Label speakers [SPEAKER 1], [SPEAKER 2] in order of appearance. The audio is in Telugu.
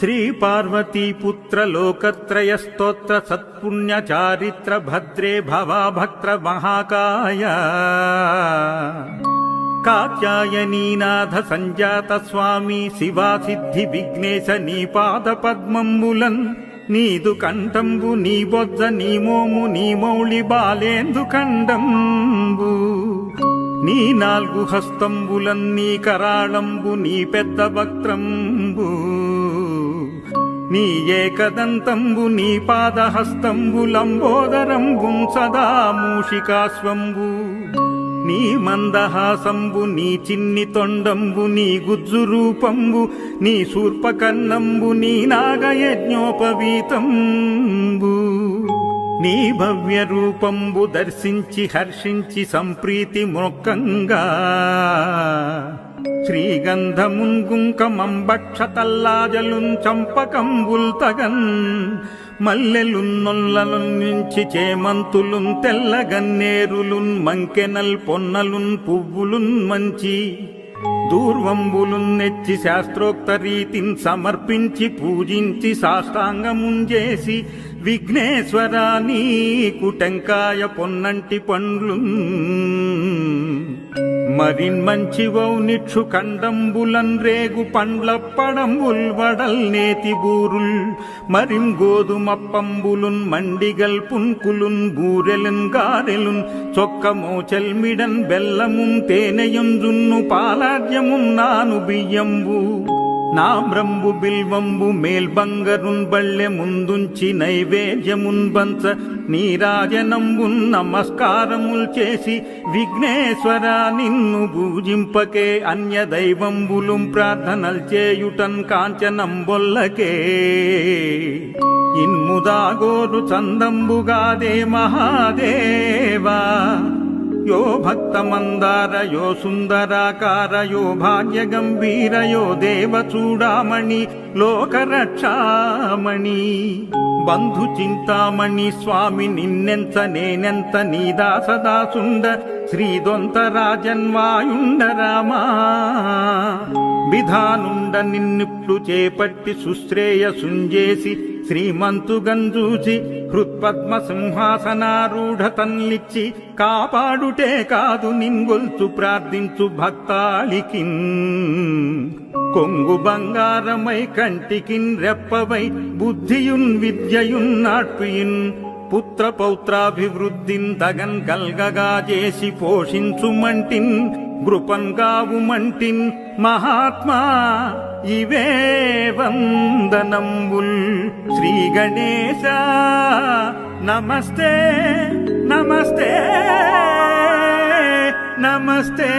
[SPEAKER 1] శ్రీ పార్వతీపుత్ర లోకత్రయ స్తోత్ర సత్పుణ్య చారిత్ర భద్రే భవాభక్త్ర మహాకాయ కాత్యాయనీనాథ సంజాత స్వామి శివా సిద్ధి విఘ్నేశ నీ పాద పద్మంబులన్ నీదు కంఠంబు నీ బొజ్జ నీ మోము నీ మౌళి బాలేందు ఖండంబు నీ నాలుగు హస్తంబులన్ నీ కరాళంబు నీ పెద్ద వక్త్రంబు। నీ ఏకదంతంబు నీ పాదహస్తంబు లంబోదరంబుం సదా మూషికాశ్వంబు. నీ మందహాసంబు నీ చిన్ని తొండంబు నీ గుజ్జు రూపంబు నీ శూర్పకన్నంబు నీ నాగయజ్ఞోపవీతంబు. నీ భవ్య రూపంబు దర్శించి హర్షించి సంప్రీతి మొక్కంగా. శ్రీగంధమున్ గుంకమం భక్షతల్లాజలున్ చంపకంబుల్ తగన్ మల్లెలున్ నొల్లలున్ నుంచి చేమంతులున్ తెల్లగన్నేరులున్ మంకెనల్ పొన్నలున్ పువ్వులున్ మంచి దూర్వంబులున్ నెచ్చి శాస్త్రోక్త రీతిని సమర్పించి పూజించి సాష్టాంగముంజేసి విఘ్నేశ్వరా నీకు టెంకాయ పొన్నంటి పండ్లు మరిన్ మంచి వౌనిక్షు కండంబులన్ రేగు పండ్ల పడంబుల్ వడల్ నేతి బూరుల్. మరిం గోధుమప్పంబులున్ మండిగల్ పున్కులున్ బూరెలున్ గారెలున్ చొక్క మోచెల్మిడన్ బెల్లముం తేనెయుం జున్ను పాలాడ్యమున్ నాను బియ్యంబు. నామ్రంబు బిల్వంబు మేల్బంగరున్ బళ్ళె ముందుంచి నైవేద్యమున్బంచ నీరాజనంబున్ నమస్కారముల్ చేసి విఘ్నేశ్వర నిన్ను పూజింపకే అన్య దైవంబులు ప్రార్థనల్ చేయుటన్ కాంచనంబొల్లకే. ఇన్ముదాగోరు చందంబుగాదే మహాదేవా. యో భక్తమందార యో సుందరాకార యో భాగ్య గంభీర యో దేవ చూడామణి లోకరక్షామణి బంధు చింతామణి స్వామి నిన్నెంత నేనెంత నీదాసదాసుండ శ్రీదొంత రాజన్వాయుండ రామా విధానుండ నిన్నిప్పుడు చేపట్టి సుశ్రేయసుంజేసి శ్రీమంతుగంజూచి హృత్పద్మ సింహాసనారూఢ తన్లిచ్చి కాపాడుటే కాదు నింగొల్చు ప్రార్థించు భక్తాళికిన్. కొంగు బంగారమై కంటికిన్ రెప్పవై బుద్ధియున్ విద్యయున్ నాట్పియున్ పుత్ర పౌత్రాభివృద్ధిన్ తగన్ కల్గగా చేసి పోషించుమంటిన్. గృపంగావుమంటిన్ మహాత్మా ఇవే వందనంబుల్. శ్రీ గణేశ నమస్తే నమస్తే నమస్తే.